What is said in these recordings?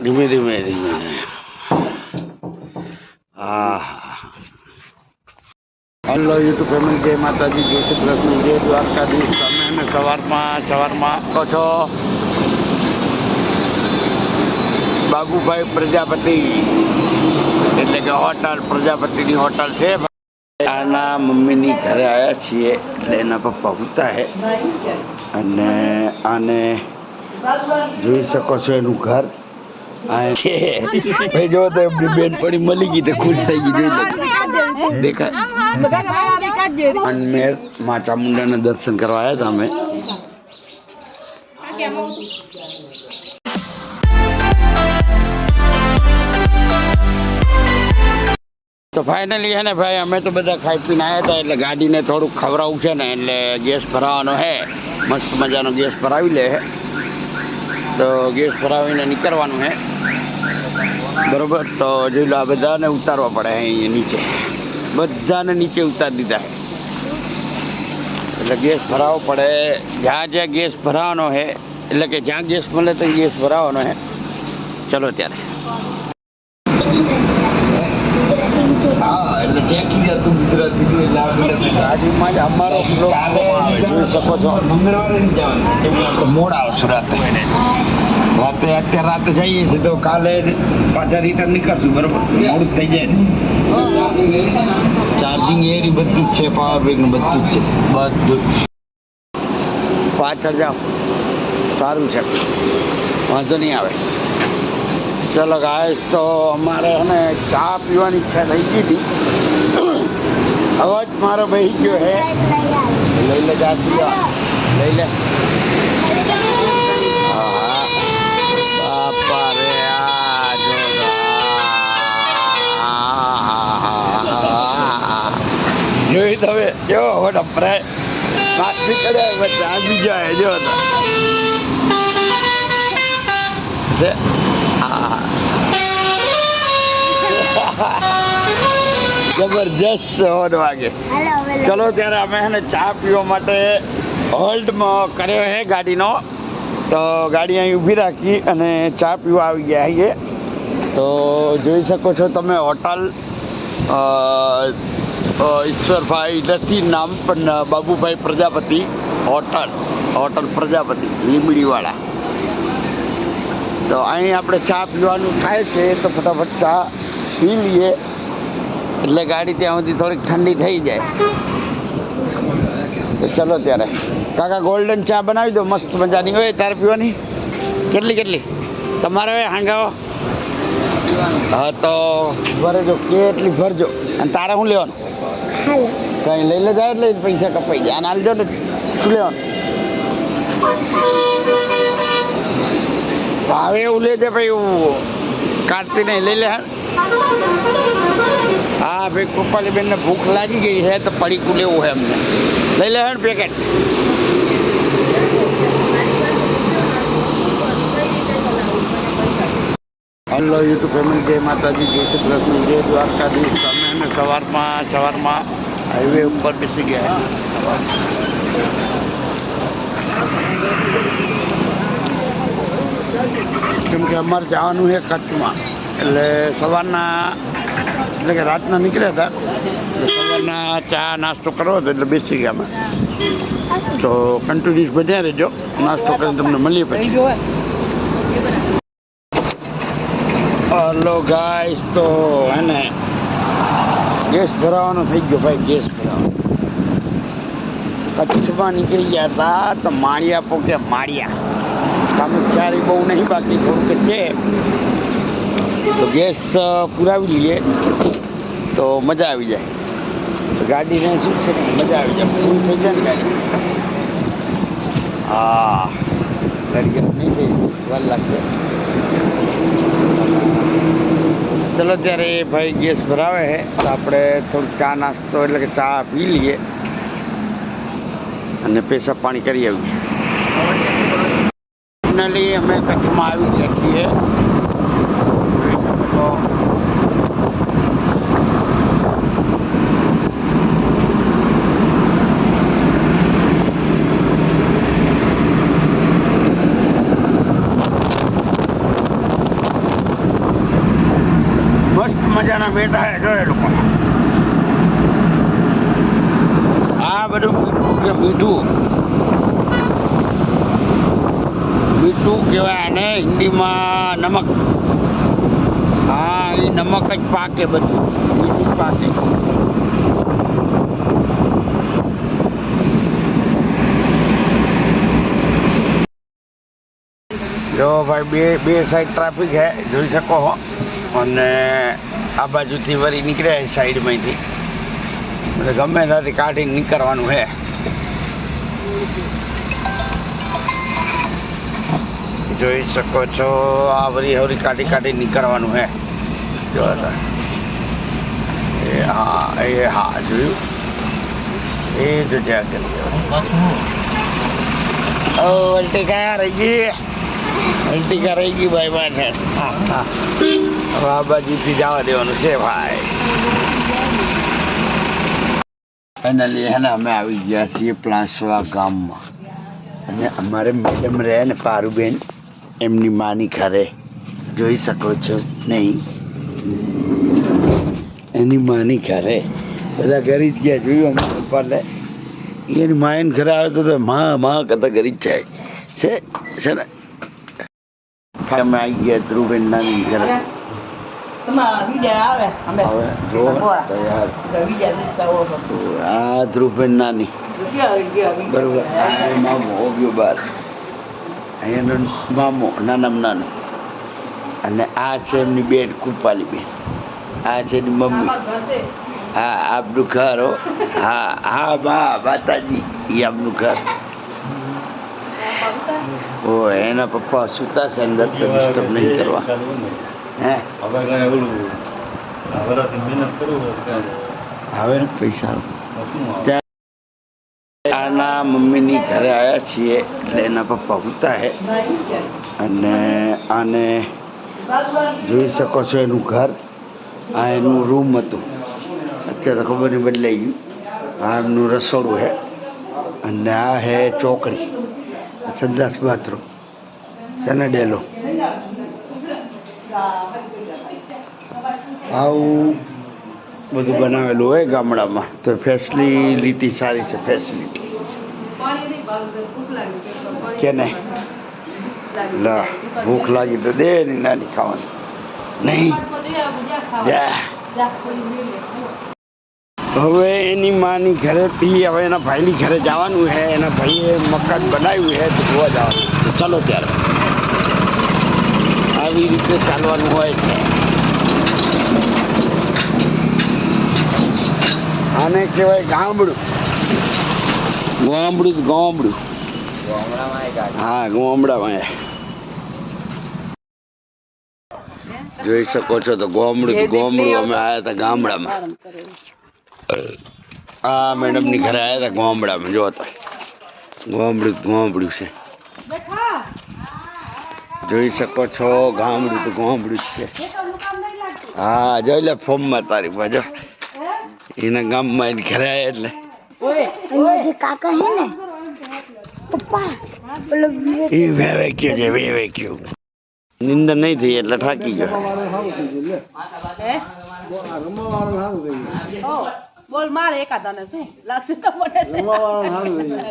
ધીમે ધીમે ધીમે. હા હલો યુટ્યુબ ફેમિલી જય માતાજી, જય શ્રી કૃષ્ણ, જય દ્વારકાધીશ. તમે અમે સવારમાં સવારમાં કહો છો. બાબુભાઈ પ્રજાપતિ, એટલે કે હોટલ, પ્રજાપતિની હોટલ છે. આના મમ્મીની ઘરે આવ્યા છીએ, એટલે એના પપ્પા ઉતા હે. અને આને જોઈ શકો છો એનું ઘર. ભાઈ જો તો મળી ગઈ તો ખુશ થઈ ગઈ જોઈ દેખાય. અનમેરમાં ચામુંડાના દર્શન કરવા આવ્યા હતા અમે. તો ફાઇનલી હે ને ભાઈ અમે તો બધા ખાઈ પીને આવ્યા હતા એટલે ગાડીને થોડુંક ખવડાવું છે ને એટલે ગેસ ભરાવાનો હે. મસ્ત મજાનો ગેસ ભરાવી લે હે. તો ગેસ ભરાવીને નીકળવાનું છે બરોબર? તો જોઈ લો, આ બધાને ઉતારવા પડે અહીંયા નીચે. બધાને નીચે ઉતારી દીધા એટલે ગેસ ભરાવો પડે. જ્યાં જ્યાં ગેસ ભરાવાનો છે એટલે કે જ્યાં ગેસ મળે તો ગેસ ભરાવાનો છે ચલો ત્યારે હા એટલે ચેકી જતું ગુજરાતી ગાડીમાં જ અમારો બ્લોક આવે જોઈ શકો છો. મોડ આવશું રાતે. રાતે અત્યારે રાતે જઈએ છીએ તો કાલે પાછા રિટર્ન નીકળશું બરોબર? મોડું થઈ જાય ચાર્જિંગ એરી બધું જ છે પાવર બેંક બધું જ છે. બધું જ. પાછળ જાઓ. સારું છે. વાંધો નહીં આવે. ચલો ગાય તો અમારે અને ચા પીવાની ઈચ્છા થઈ ગઈ હતી. હવે જ મારો બહી ગયો હે લઈ લે ચા પી જા. લઈ લે હા બાપા રે આ જોઈ તમે જો હોટ અપરાય કાચી કરે વચ્ચે આ બીજો હે જો. આ. જબરજસ્ત હોન વાગે. ચલો ત્યારે અમે એને ચા પીવા માટે હોલ્ડમાં કર્યો છે ગાડીનો. તો ગાડી અહીં ઊભી રાખી અને ચા પીવા આવી ગયા છીએ. તો જોઈ શકો છો તમે હોટલ ઈશ્વરભાઈ નથી નામ પણ બાબુભાઈ પ્રજાપતિ હોટલ હોટલ પ્રજાપતિ લીમડીવાળા તો અહીં આપણે ચા પીવાનું થાય છે તો ફટાફટ ચા પી લઈએ. એટલે ગાડી ત્યાં સુધી થોડીક ઠંડી થઈ જાય. તો ચલો ત્યારે. કાકા ગોલ્ડન ચા બનાવી દો. મસ્ત મજાની. હોય તારે પીવાની? કેટલી કેટલી? તમારે હોય હાંગાવો. હા તો ભરજો. કેટલી ભરજો? અને તારે શું લેવાનું? કંઈ લઈ લે જાય એટલે પૈસા કપાઈ જાય. અને હાલજો ને. શું લેવાનું? ભાવે એવું લેજે ભાઈ કાઢતી નહીં. લઈ લે હાલ. હા ભાઈ કૃપાલી બેનને ભૂખ લાગી ગઈ છે તો પડીકું લેવું છે એમને લઈ લે ને પેકેટ હલો યુટ્યુબ ફેમિલી જય માતાજી જય શ્રી કૃષ્ણ જય દ્વારકાધીશ અમે અમે સવારમાં સવારમાં હાઈવે ઉપર બેસી ગયા કેમ કે અમારે જવાનું છે કચ્છમાં એટલે સવારના એટલે કે રાતના નીકળ્યા હતા. સવારના ચા નાસ્તો કરવો હતો એટલે બેસી ગયા અમે. તો કન્ટિન્યુઅસ બન્યા રહેજો. નાસ્તો કરીને તમને મળીએ પછી. હલો ગાઈસ તો હે ને ગેસ ભરાવાનો થઈ ગયો ભાઈ, ગેસ ભરાવાનો. કચ્છમાં નીકળી ગયા હતા તો માળિયા પોકે માળિયા. કામ કામચારી બહુ નહીં બાકી, થોડુંક છે. તો ગેસ પુરાવી લઈએ તો મજા આવી જાય. તો ગાડીને શું છે મજા આવી જાય. ફૂલ થઈ જાય ને ગાડી. હા, ગાડી નહીં થઈ, વાર લાગશે. ચલો ત્યારે એ ભાઈ ગેસ ભરાવે છે, તો આપણે થોડુંક ચા નાસ્તો એટલે કે ચા પી લઈએ અને પેશાબ પાણી કરી આવીએ. અમે કચ્છમાં આવી ગયા છીએ. મજાના બેઠા હે જો એ લોકો. આ બધું મીઠું મીઠું? કહેવાય હિન્દીમાં નમક. હા, એ નમક જ પાકે બધું. બીજું પાકે. જો ભાઈ, બે બે સાઈડ ટ્રાફિક હે, જોઈ શકો હો. અને આ બાજુથી વળી નીકળ્યા છે સાઈડમાંથી એટલે ગમે ત્યાંથી કાઢીને નીકળવાનું હે. જોઈ શકો છો. આ બધી હવરી કાઢી કાઢી નીકળવાનું હે. જો એ હા એ હા, જોયું. એ જો જ્યાં કરી રહી ગઈ? અલ્ટિકા રહી ગઈ ભાઈ જવા દેવાનું છે ભાઈ. ફાઇનલી હે ને, અમે આવી ગયા છીએ પ્લાસવા ગામમાં. અને અમારે મેડમ રહે ને પારુબેન. એમની માની ઘરે જોઈ શકો છો નહીં. એની માની ઘરે. બધા ઘરે જ ગયા જોયું અમે પપ્પા લે એની માયન ઘરે આવે તો મા માં કરતા ઘરે જ જાય. છે છે ને? અમે આવી ગયા ધ્રુવબેન નાની ઘરે. આ ધ્રુવબેન નાની. બરોબર. બાર. અહીંયાનો મામો નાનામાં નાનો. અને આ છે એમની બેન કૃપાલી બેન. આ છે એની મમ્મી. હા આપનું ઘર હો. હા હા બા માતાજી એ આપનું ઘર. ઓ એના પપ્પા સુતા છે અંદર તો ડિસ્ટર્બ નહીં કરવા. હે? હવે પૈસા આના મમ્મીની ઘરે આવ્યા છીએ એટલે એના પપ્પા ઉતા હે. અને આને જોઈ શકો છો એનું ઘર. આ એનું રૂમ હતું. અત્યારે ખબર નહીં બદલાઈ ગયું. આ એમનું રસોડું છે અને આ હે ચોકડી. સંદાસ બાથરૂમ. છે ડેલો? આવું બધું બનાવેલું હોય ગામડામાં. તો ફેસિલિટી સારી છે ફેસિલિટી કે ને? લા, ભૂખ લાગી તો દે ની નાની ખાવાની. નહીં. તો હવે એની માની ઘરેથી હવે એના ભાઈની ઘરે જવાનું છે. એના ભાઈએ મકાન બનાવ્યું છે, તો જોવા જવાનું. ચલો ત્યારે. આવી રીતે ચાલવાનું હોય છે. આને કહેવાય ગામડું. ગામડું ગામડું. હા, ગામડામાં જોઈ શકો છો તો ગોમડું ગોમડું. અમે આવ્યા હતા ગામડામાં. આ મેડમની ઘરે આવ્યા હતા ગામડામાં જોતા ગોમડું ગોમડું છે. જોઈ શકો છો, ગામડું તો ગામડું છે. હા, જોઈ લે ફોર્મમાં તારી બાજુ એના ગામમાં એને ઘરે આવ્યા એટલે. અહીંયા જે કાકા હે ને પપ્પા પેલો એ વેવે કયો છે વેવે કયો નિંદર નહીં થઈ એટલે થાકી ગયો. બોલ મારે એકાદાને શું? લાગશે તો મને.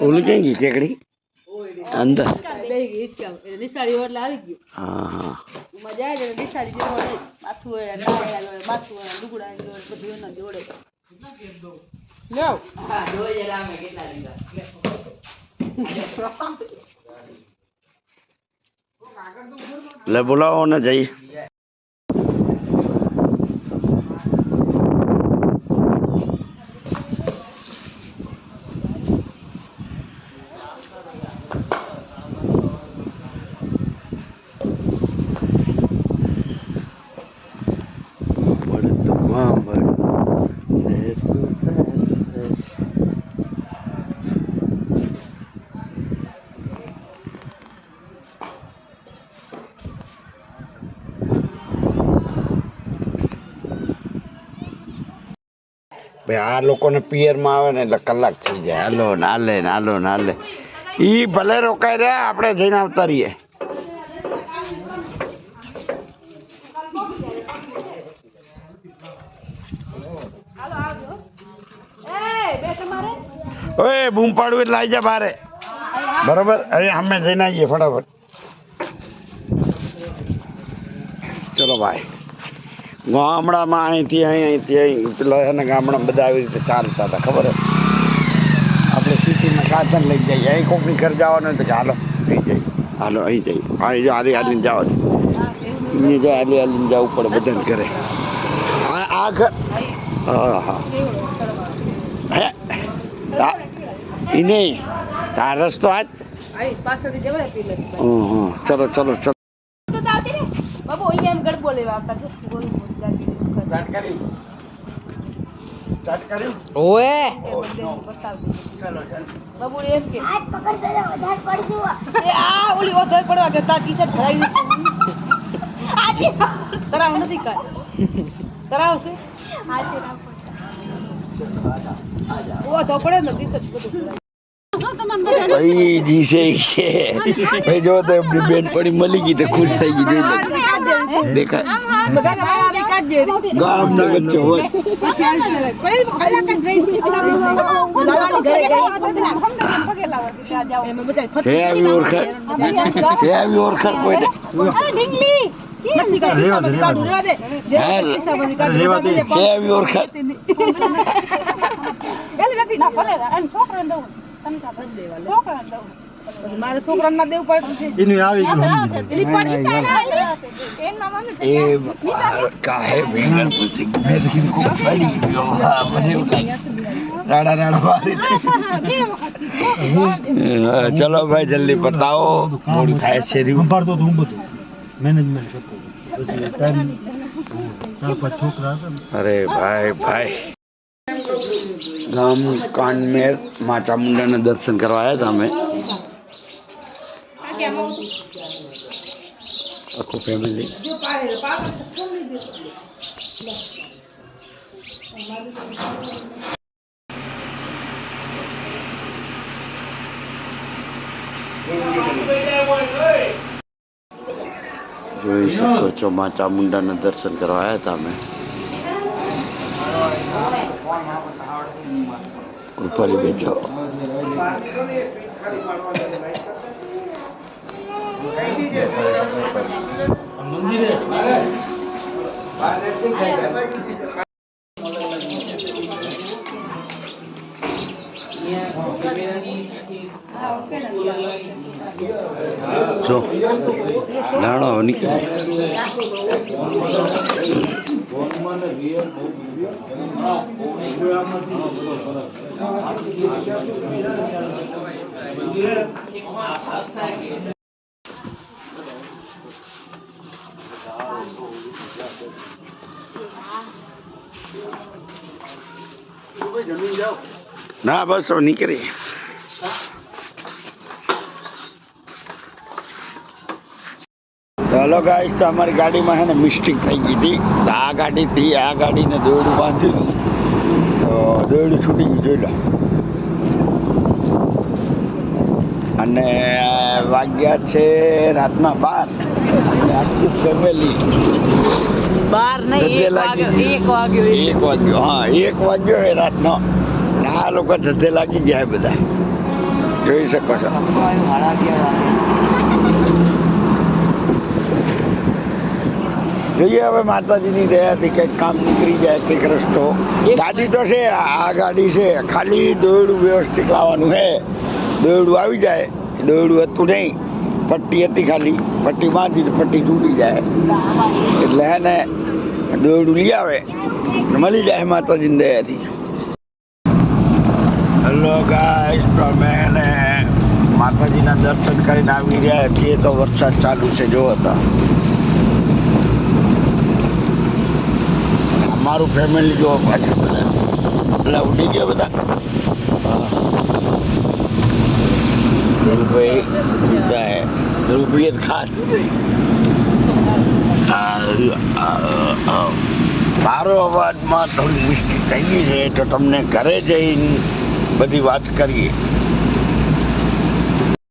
ઓલું ક્યાં ગઈ ચેકડી અંદર. નિશાળી હોય એટલે આવી ગયું. હા હા. મજા જાય ને એટલે નિશાળી જેવો માથું હોય માથું હોય લુગડા જોડે બધું એના જોડે હા કેટલા લીધા. એટલે બોલાવો ને જઈ ભાઈ, આ લોકોને પિયરમાં આવે ને એટલે કલાક થઈ જાય. હાલો ને, હાલે ને, હાલો ને, હાલે. એ ભલે રોકાઈ રહ્યા, આપણે જઈને આવતા રહીએ ઓય બૂમ પાડવું એટલે આવી જા બારે. બરોબર? અરે, અમે જઈને આવીએ ફટાફટ. ચલો ભાઈ ગામડામાં અહીંથી અહીં અહીંથી અહીં. પેલા એના ગામડામાં બધા આવી રીતે ચાલતા હતા ખબર આપણે સિટીમાં સાધન લઈ જઈએ. અહીં કોકની ઘર જવાનું તો હાલો અહીં જઈ હાલો અહીં જઈ અહીં જો હાલી હાલીને જાઓ. અહીંયા જો હાલી હાલીને જવું પડે બધાને ઘરે. આ ઘર હા હા. હે? રસ્તો આજ? પેલે હં હં ચલો ચલો ચલો. તો બાબુ અહીંયા એમ ગડબો લેવા આવતા જો ગોળ ગોળ જાતી સ્ટાર્ટ કર્યું સ્ટાર્ટ કર્યું? ઓએ! એ બંને બતાવતી ચલો ચાલો. બાબુ એમ કે હાથ પકડ વધારે પડતું એ આ ઓલી ઓધર પડવા કે તાર ટી-શર્ટ ભરાઈ આજે તરાવ નથી કાંઈ તરાવ છે? આજે પડતા ઓધો ને ટી-શર્ટ બધું ભાઈ જીસે છે ભાઈ જો તો બેન પડી. મળી ગઈ તો ખુશ થઈ ગઈ જોઈ દેખાય દે ગામના વચ્ચે હોય છે. આવી ઓળખાણ છે આવી ઓળખાણ કોઈને નથી કાઢું, મારે છોકરાને ના દેવું પડતું એનું આવી ગયું. એ કાહે ભેગા પૂછી મેં તો કીધું કોઈ પડી ગયો. મને રાડા રાડા મારી. ચલો ભાઈ જલ્દી બતાવો મોડું થાય છે હું બધું. મેનેજમેન્ટ કરતો છોકરા અરે ભાઈ ભાઈ. ગામ કાનમેરમાં ચામુંડાના દર્શન કરવા આવ્યા હતા અમે. આખું ફેમિલી જોઈ શકો છો માં ચામુંડાના દર્શન કરવા આવ્યા હતા અમે. કૃપાલી બેઠો. જો લાણો હવે નીકળી. ના બસ હવે નીકળી ચાલો હલો ગાઈસ તો અમારી ગાડીમાં છે ને મિસ્ટેક થઈ ગઈ હતી. તો આ ગાડીથી આ ગાડીને દોરડું બાંધ્યું હતું. તો દોરડું છૂટી ગયું જોઈ લો. અને વાગ્યા છે રાતના બાર. અને ફેમિલી બાર નહીં એક વાગ્યો એક વાગ્યો. હા એક વાગ્યો એ રાતનો. આ લોકો ધંધે લાગી ગયા બધા. જોઈ શકો છો. જોઈએ હવે માતાજીની દયાથી કંઈક કામ નીકળી જાય કંઈક રસ્તો. ગાડી તો છે આ ગાડી છે. ખાલી દોરડું વ્યવસ્થિત લાવવાનું છે. દોરડું આવી જાય દોરડું હતું નહીં. પટ્ટી હતી ખાલી. પટ્ટી બાંધી તો પટ્ટી તૂટી જાય. એટલે હે ને દોરડું લઈ આવે. મળી જાય માતાજીની દયાથી. હેલો ગાઈસ તમે માતાજીના દર્શન કરીને આવી રહ્યા છીએ તો વરસાદ ચાલુ છે જો હતા અમારું ફેમિલી જો પાછું. બધા એટલે ઉડી ગયા બધા. ધ્રુવભાઈ ઉડતા હે ધ્રુવભાઈ ખાસ મારો અવાજમાં થોડી મિસ્ટેક થઈ ગઈ છે, તો તમને ઘરે જઈને બધી વાત કરીએ.